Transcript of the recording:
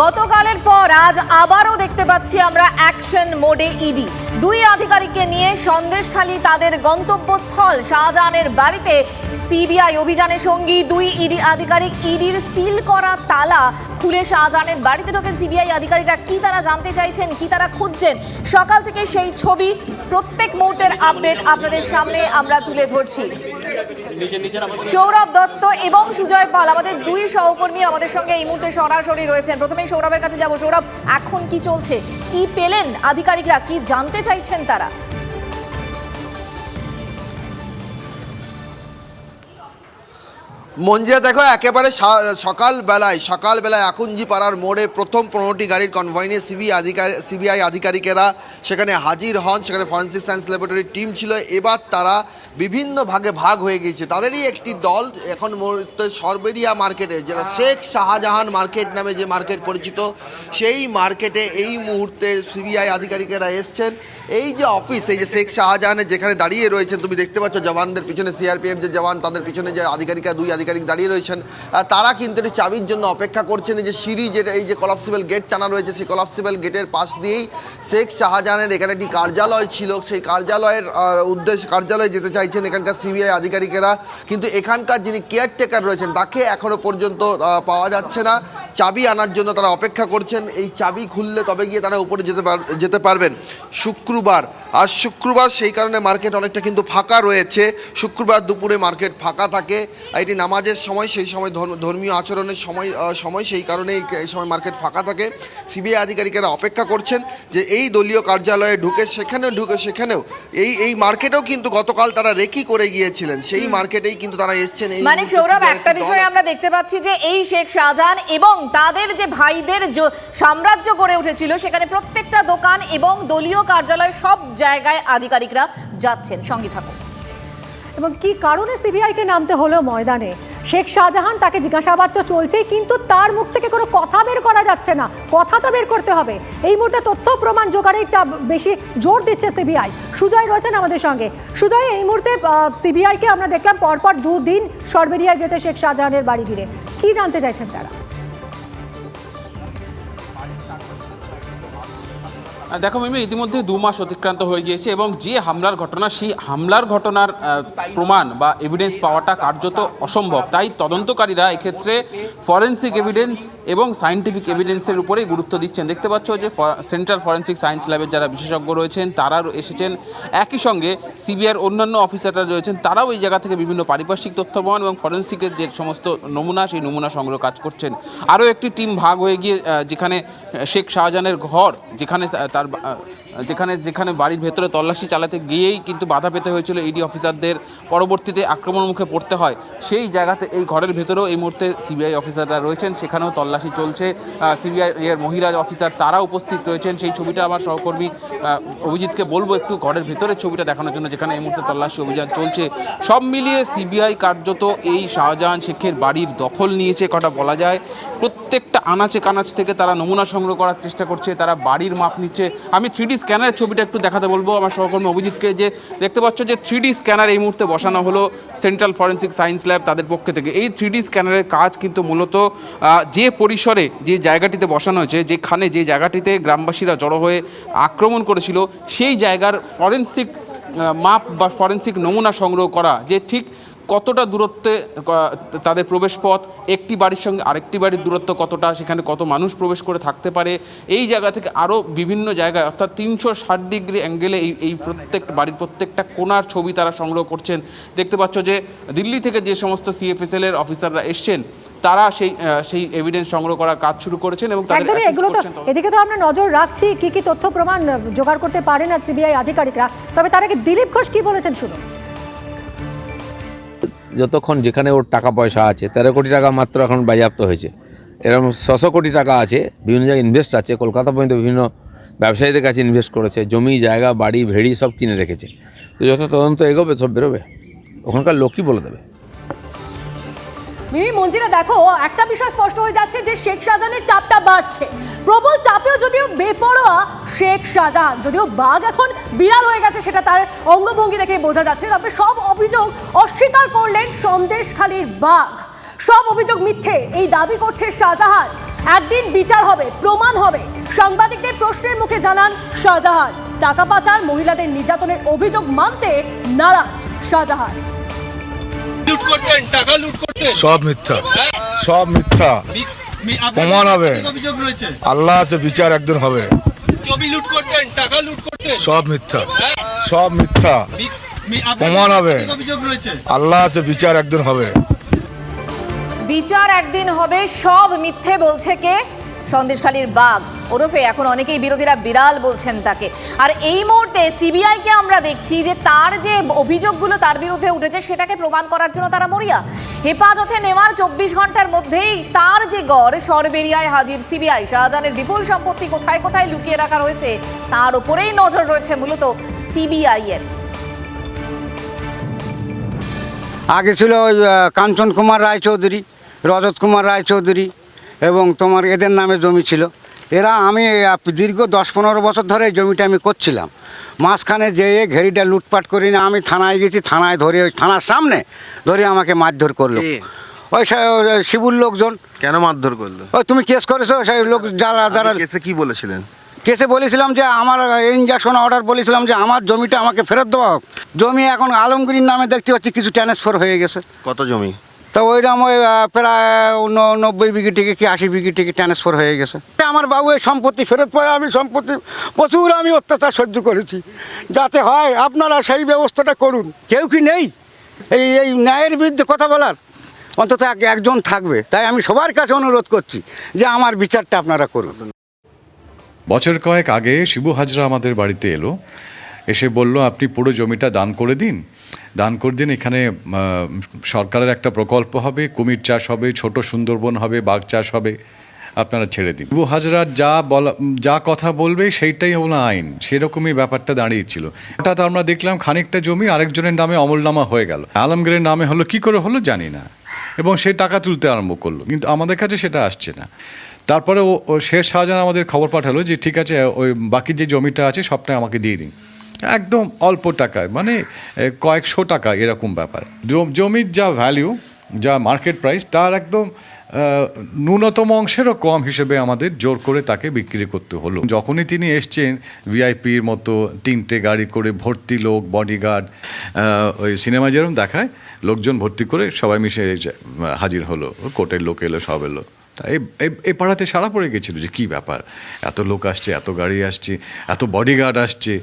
গতকালের পর আজ আবারও দেখতে পাচ্ছি আমরা অ্যাকশন মোডে ইডি। দুই আধিকারিককে নিয়ে সন্দেশখালী তাদের গন্তব্যস্থল শাহজাহানের বাড়িতে সিবিআই অভিযানের সঙ্গী দুই ইডি আধিকারিক ইডির সিল করা তালা খুলে শাহজাহানের বাড়িতে ঢোকেন সিবিআই আধিকারিকরা। কি তারা জানতে চাইছেন, কি তারা খুঁজছেন? সকাল থেকে সেই ছবি প্রত্যেক মুহূর্তের আপডেট আপনাদের সামনে আমরা তুলে ধরছি। সৌরভ দত্ত এবং সুজয় পাল, আমাদের দুই সহকর্মী আমাদের সঙ্গে এই মুহূর্তে সরাসরি রয়েছেন। প্রথমেই সৌরভের কাছে যাব। সৌরভ, এখন কি চলছে? কি পেলেন আধিকারিকরা? কি জানতে চাইছেন তারা? মঞ্জিয়া দেখো একেবারে সকালবেলায় সকালবেলায় আকুঞ্জি পাড়ার মোড়ে প্রথম পনেরোটি গাড়ির কনভয় নিয়ে সিবি আধিকারিক সিবিআই আধিকারিকেরা সেখানে হাজির হন। সেখানে ফরেন্সিক সায়েন্স ল্যাবরেটরির টিম ছিল। এবার তারা বিভিন্ন ভাগে ভাগ হয়ে গিয়েছে। তাদেরই একটি দল এখন মুহূর্তে সরবেরিয়া মার্কেটে যেটা শেখ শাহজাহান মার্কেট নামে যে মার্কেট পরিচিত সেই মার্কেটে এই মুহূর্তে সিবিআই আধিকারিকেরা এসছেন। এই যে অফিস এই যে শেখ শাহজাহানের যেখানে দাঁড়িয়ে রয়েছেন, তুমি দেখতে পাচ্ছ জওয়ানদের পিছনে সিআরপিএফ যে জওয়ান, তাদের পিছনে যে আধিকারিকা, দুই আধিকারিক দাঁড়িয়ে রয়েছেন। তারা কিন্তু এই চাবির জন্য অপেক্ষা করছেন, এই যে সিঁড়ি যেটা, এই যে কলাপসিবল গেট টানা রয়েছে, সেই কলাপসিবল গেটের পাশ দিয়েই শেখ শাহজাহানের এখানে একটি কার্যালয় ছিল। সেই কার্যালয়ের উদ্দেশ্য, কার্যালয়ে যেতে চাইছেন এখানকার সিবিআই আধিকারিকেরা। কিন্তু এখানকার যিনি কেয়ারটেকার রয়েছেন, তাকে এখনও পর্যন্ত পাওয়া যাচ্ছে না। চাবি আনার জন্য তারা অপেক্ষা করছেন। এই চাবি খুললে তবে গিয়ে তারা উপরে যেতে পার, যেতে পারবেন। শুক্রবার আজ শুক্রবার সেই কারণে মার্কেট অনেকটা কিন্তু ফাঁকা রয়েছে। শুক্রবার দুপুরে মার্কেট ফাঁকা থাকে। এটি নামাজের সময় সেই সময় ধর্ম- ধর্মীয় আচরণের সময় সময় সেই কারণে এই সময় মার্কেট ফাঁকা থাকে। সিবিআই আধিকারিকেরা অপেক্ষা করছেন যে এই দলীয় কার্যালয়ে ঢুকে সেখানেও ঢুকে সেখানেও এই এই মার্কেটেও কিন্তু গতকাল তারা রেকি করে গিয়েছিলেন। সেই মার্কেটেই কিন্তু তারা এসছেন। এই মানে সৌরভ একটা বিষয় আমরা দেখতে পাচ্ছি যে এই শেখ শাহজাহান এবং তাদের যে ভাইদের সাম্রাজ্য গড়ে উঠেছিল সেখানে প্রত্যেকটা দোকান এবং দলীয় কার্যালয় সব জায়গায় আধিকারিকরা যাচ্ছেন। সঙ্গে থাকুন। এবং কি কারণে সিবিআইকে নামতে হলো ময়দানে? শেখ শাহজাহান তাকে জিজ্ঞাসাবাদ তো চলছেই, কিন্তু তার মুখ থেকে কোনো কথা বের করা যাচ্ছে না। কথা তো বের করতে হবে। এই মুহূর্তে তথ্য প্রমাণ জোগাড়েই চাপ বেশি জোর দিচ্ছে সিবিআই। সুজয় রয়েছেন আমাদের সঙ্গে। সুজয়, এই মুহূর্তে সিবিআইকে আমরা দেখলাম পরপর দুদিন সরবেরিয়ায় যেতে শেখ শাহজাহানের বাড়ি ঘিরে। কি জানতে চাইছেন তারা? দেখো মিমি, ইতিমধ্যে দু মাস অতিক্রান্ত হয়ে গিয়েছে এবং যে হামলার ঘটনা, সেই হামলার ঘটনার প্রমাণ বা এভিডেন্স পাওয়াটা কার্যত অসম্ভব। তাই তদন্তকারীরা এক্ষেত্রে ফরেন্সিক এভিডেন্স এবং সায়েন্টিফিক এভিডেন্সের উপরেই গুরুত্ব দিচ্ছেন। দেখতে পাচ্ছ যে সেন্ট্রাল ফরেন্সিক সায়েন্স ল্যাবের যারা বিশেষজ্ঞ রয়েছেন তারা এসেছেন। একই সঙ্গে সিবিআইয়ের অন্যান্য অফিসাররা রয়েছেন, তারাও এই জায়গা থেকে বিভিন্ন পারিপার্শ্বিক তথ্য প্রমাণ এবং ফরেন্সিকের যে সমস্ত নমুনা, সেই নমুনা সংগ্রহ কাজ করছেন। আরও একটি টিম ভাগ হয়ে গিয়ে যেখানে শেখ শাহজাহানের ঘর, যেখানে তার বা- আহ, যেখানে যেখানে বাড়ির ভেতরে তল্লাশি চালাতে গিয়েই কিন্তু বাধা পেতে হয়েছিল ইডি অফিসারদের পরবর্তীতে আক্রমণ মুখে পড়তে হয়। সেই জায়গাতে এই ঘরের ভেতরেও এই মুহূর্তে সিবিআই অফিসাররা রয়েছেন। সেখানেও তল্লাশি চলছে। সিবিআই এর মহিলা অফিসার তারা উপস্থিত রয়েছেন। সেই ছবিটা আমার সহকর্মী অভিজিৎকে বলব একটু ঘরের ভেতরে ছবিটা দেখানোর জন্য, যেখানে এই মুহূর্তে তল্লাশি অভিযান চলছে। সব মিলিয়ে সিবিআই কার্যত এই শাহজাহান শেখের বাড়ির দখল নিয়েছে কটা বলা যায়। প্রত্যেকটা আনাচে কানাচ থেকে তারা নমুনা সংগ্রহ করার চেষ্টা করছে। তারা বাড়ির মাপ নিচ্ছে। আমি থ্রি ডি স্ক্যানারের ছবিটা একটু দেখাতে বলব। আমার সহকর্মী অভিজিৎকে যে দেখতে পাচ্ছ যে থ্রিডি স্ক্যানার এই মুহূর্তে বসানো হলো সেন্ট্রাল ফরেন্সিক সায়েন্স ল্যাব তাদের পক্ষে থেকে। এই থ্রিডি স্ক্যানারের কাজ কিন্তু মূলত যে পরিসরে যে জায়গাটিতে বসানো হয়েছে, যেখানে যে জায়গাটিতে গ্রামবাসীরা জড়ো হয়ে আক্রমণ করেছিল, সেই জায়গার ফরেন্সিক মাপ বা ফরেন্সিক নমুনা সংগ্রহ করা, যে ঠিক কতটা দূরত্বে তাদের প্রবেশ পথ একটি বাড়ির সঙ্গে আরেকটি বাড়ির দূরত্ব কতটা সেখানে কত মানুষ প্রবেশ করে থাকতে পারে এই জায়গা থেকে আরও বিভিন্ন জায়গায় অর্থাৎ তিনশো ষাট ডিগ্রি অ্যাঙ্গেলে এই এই প্রত্যেক বাড়ির প্রত্যেকটা কোনার ছবি তারা সংগ্রহ করছেন। দেখতে পাচ্ছ যে দিল্লি থেকে যে সমস্ত সিএফএসএল এর অফিসাররা এসছেন তারা সেই সেই এভিডেন্স সংগ্রহ করার কাজ শুরু করেছেন এবং একদমই এগুলো তো এদিকে তো আমরা নজর রাখছি কি কি তথ্য প্রমাণ জোগাড় করতে পারেন আজ সিবিআই আধিকারিকরা। তবে তার আগে দিলীপ ঘোষ কি বলেছেন শুনুন। যতক্ষণ যেখানে ওর টাকা পয়সা আছে, তেরো কোটি টাকা মাত্র এখন বাজেয়াপ্ত হয়েছে। এরকম ছশো কোটি টাকা আছে, বিভিন্ন জায়গায় ইনভেস্ট আছে, কলকাতা পর্যন্ত বিভিন্ন ব্যবসায়ীদের কাছে ইনভেস্ট করেছে, জমি, জায়গা, বাড়ি, ভেড়ি সব কিনে রেখেছে। তো যত তদন্ত এগোবে, সব বেরোবে। ওখানকার লোকই বলে দেবে। মিমি মঞ্জিরা, দেখো, একটা বিষয় স্পষ্ট হয়ে যাচ্ছে যে শেখ শাহজাহানের চাপটা বাড়ছে। প্রবল চাপেও যদিও বেপরোয়া শেখ শাহজাহান, যদিও বাঘ এখন বিড়াল হয়ে গেছে সেটা তার অঙ্গভঙ্গি দেখে বোঝা যাচ্ছে, তবে সব অভিযোগ অস্বীকার করলেন সন্দেশখালীর বাঘ। সব অভিযোগ মিথ্যে, এই দাবি করছে শাহজাহান। একদিন বিচার হবে, প্রমাণ হবে। সাংবাদিকদের প্রশ্নের মুখে জানান শাহজাহান। টাকা পাচার, মহিলাদের নির্যাতনের অভিযোগ মানতে নারাজ শাহজাহান। লুট করতেন টাকা লুট করতেন। সব মিথ্যা। সব মিথ্যা। প্রমাণ হবে। অভিযোগ রয়েছে। আল্লাহ আছে বিচার একদিন হবে। জমি লুট করতেন টাকা লুট করতেন। সব মিথ্যা। সব মিথ্যা। প্রমাণ হবে। অভিযোগ রয়েছে। আল্লাহ আছে বিচার একদিন হবে। বিচার একদিন হবে সব মিথ্যে বলছে কে? সন্দেশখালীর বাঘ। ওরফে এখন অনেকেই বিরোধীরা বিড়াল বলছেন তাকে। আর এই মুহূর্তে সিবিআইকে আমরা দেখছি যে তার যে অভিযোগগুলো তার বিরুদ্ধে উঠেছে সেটাকে প্রমাণ করার জন্য তারা মরিয়া। হেফাজতে নেওয়ার চব্বিশ ঘণ্টার মধ্যেই তার যে গড়, সরবেরিয়ায় হাজির সিবিআই। শাহজাহানের বিপুল সম্পত্তি কোথায় কোথায় লুকিয়ে রাখা রয়েছে তার উপরেই নজর রয়েছে মূলত সিবিআই এর। আগে ছিল কাঞ্চন কুমার রায়চৌধুরী, রজত কুমার রায়চৌধুরী এবং তোমার এদের নামে জমি ছিল। এরা আমি দীর্ঘ দশ পনেরো বছর ধরে এই জমিটা আমি করছিলাম। মাঝখানে যেয়ে ঘেরিটা লুটপাট করি না আমি থানায় গেছি থানায় ধরে ওই থানার সামনে ধরে আমাকে মারধর করল। ওই শিবুর লোকজন। কেন মারধর করল? ওই তুমি কেস করেছ? সেই লোক যারা যারা কেসে কি বলেছিলেন? কেসে বলেছিলাম যে আমার ইঞ্জেকশন অর্ডার বলেছিলাম যে আমার জমিটা আমাকে ফেরত দেওয়া হোক। জমি এখন আলমগীর নামে দেখতে পাচ্ছি কিছু ট্রান্সফার হয়ে গেছে। কত জমি? তো ওই আহ, প্রায় নব্বই বিঘি থেকে কি আশি বিঘি থেকে ট্রান্সফার হয়ে গেছে। আমার বাবু এই সম্পত্তি ফেরত পায় আমি সম্পত্তি প্রচুর আমি অত্যাচার সহ্য করেছি। যাতে হয় আপনারা সেই ব্যবস্থাটা করুন। কেউ কি নেই? এই এই ন্যায়ের বিরুদ্ধে কথা বলার? অন্তত এক- একজন থাকবে। তাই আমি সবার কাছে অনুরোধ করছি যে আমার বিচারটা আপনারা করুন। বছর কয়েক আগে শিবু হাজরা আমাদের বাড়িতে এলো। এসে বলল আপনি পুরো জমিটা দান করে দিন দান করে দিন। এখানে সরকারের একটা প্রকল্প হবে, কুমির চাষ হবে, ছোট সুন্দরবন হবে, বাঘ চাষ হবে, আপনারা ছেড়ে দিন। শিবু হাজরার যা বলা, যা কথা বলবে সেইটাই হলো আইন। সেরকমই ব্যাপারটা দাঁড়িয়েছিল। হঠাৎ আমরা দেখলাম খানিকটা জমি আরেকজনের নামে অমলনামা হয়ে গেল। আলমগীরের নামে হলো, কি করে হলো জানি না। এবং সে টাকা তুলতে আরম্ভ করল। কিন্তু আমাদের কাছে সেটা আসছে না। তারপরে ও শেষ শাহজাহান আমাদের খবর পাঠালো যে, ঠিক আছে, ওই বাকি যে জমিটা আছে সবটাই আমাকে দিয়ে দিন। একদম অল্প টাকায় মানে কয়েকশো টাকা এরকম ব্যাপার। জমির যা ভ্যালিউ যা মার্কেট প্রাইস তার একদম ন্যূনতম অংশেরও কম হিসেবে আমাদের জোর করে তাকে বিক্রি করতে হলো। যখনই তিনি এসছেন ভিআইপির মতো তিনটে গাড়ি করে ভর্তি লোক বডিগার্ড ওই সিনেমা যেরকম দেখায়, লোকজন ভর্তি করে সবাই মিশে হাজির হলো, কোর্টের লোক এলো, সব এলো। এই পাড়াতে সারা পড়ে গেছিল যে কি ব্যাপার? এত লোক আসছে, এত গাড়ি আসছে, এত বডিগার্ড আসছে।